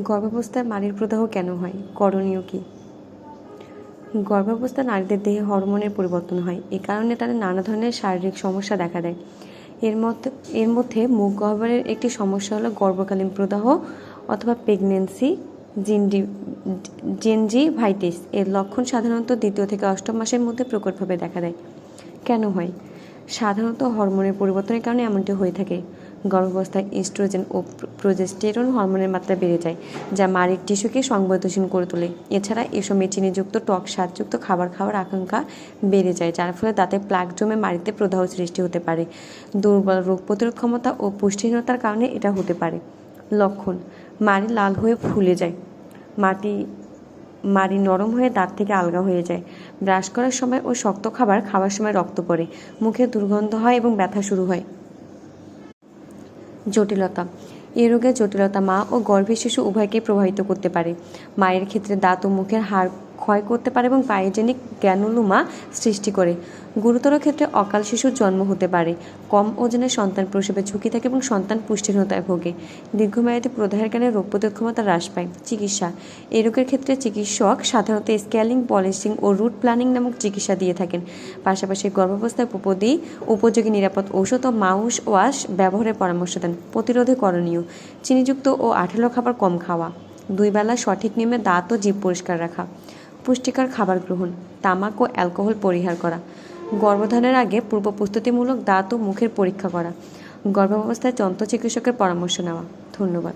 গর্ভাবস্থায় মাড়ির প্রদাহ কেন হয়? করণীয় কী? গর্ভাবস্থায় নারীদের দেহে হরমোনের পরিবর্তন হয়। এ কারণে তাদের নানা ধরনের শারীরিক সমস্যা দেখা দেয়। এর মধ্যে এর মধ্যে মুখ গহ্বরের একটি সমস্যা হলো গর্ভকালীন প্রদাহ অথবা প্রেগনেন্সি জিনডি, জেনজিভাইটিস। এর লক্ষণ সাধারণত দ্বিতীয় থেকে অষ্টম মাসের মধ্যে প্রকটভাবে দেখা দেয়। কেন হয়? সাধারণত হরমোনের পরিবর্তনের কারণে এমনটি হয়ে থাকে। গর্ভাবস্থায় ইস্ট্রোজেন ও প্রোজেস্টেরন হরমোনের মাত্রা বেড়ে যায়, যা মাড়ির টিস্যুকে সংবেদনশীল করে তোলে। এছাড়া এ সময় চিনিযুক্ত টক স্বাদযুক্ত খাবার খাওয়ার আকাঙ্ক্ষা বেড়ে যায়, যার ফলে দাঁতে প্লাক জমে মাড়িতে প্রদাহ সৃষ্টি হতে পারে। দুর্বল রোগ প্রতিরোধ ক্ষমতা ও পুষ্টিহীনতার কারণে এটা হতে পারে। লক্ষণ মাড়ি লাল হয়ে ফুলে যায়। মাটি মাড়ি নরম হয়ে দাঁত থেকে আলগা হয়ে যায়। ব্রাশ করার সময় ও শক্ত খাবার খাওয়ার সময় রক্ত পড়ে। মুখে দুর্গন্ধ হয় এবং ব্যথা শুরু হয়। জটিলতা। এই রোগের জটিলতা মা ও গর্ভের শিশু উভয়কেই প্রভাবিত করতে পারে। মায়ের ক্ষেত্রে দাঁত ও মুখের হাড় ক্ষয় করতে পারে এবং পায়োজেনিক গ্যানুলোমা সৃষ্টি করে। গুরুতর ক্ষেত্রে অকাল শিশুর জন্ম হতে পারে। কম ওজনের সন্তান প্রসবের ঝুঁকি থাকে এবং সন্তান পুষ্টিহীনতায় ভোগে। দীর্ঘমেয়াদী প্রদাহের কারণে রোগ প্রতিরোধ ক্ষমতা হ্রাস পায়। চিকিৎসা। এই রোগের ক্ষেত্রে চিকিৎসক সাধারণত স্ক্যালিং পলিশিং ও রুট প্ল্যানিং নামক চিকিৎসা দিয়ে থাকেন। পাশাপাশি গর্ভাবস্থায় উপদি উপযোগী নিরাপদ ঔষধ ও মাউস ওয়াশ ব্যবহারের পরামর্শ দেন। প্রতিরোধে করণীয়। চিনিযুক্ত ও আঠালো খাবার কম খাওয়া। দুই বেলা সঠিক নিয়মে দাঁত ও জীব পরিষ্কার রাখা। পুষ্টিকর খাবার গ্রহণ, তামাক ও অ্যালকোহল পরিহার করা, গর্ভধারণের আগে পূর্ব প্রস্তুতিমূলক দাঁত ও মুখের পরীক্ষা করা, গর্ভাবস্থায় দন্ত চিকিৎসকের পরামর্শ নেওয়া। ধন্যবাদ।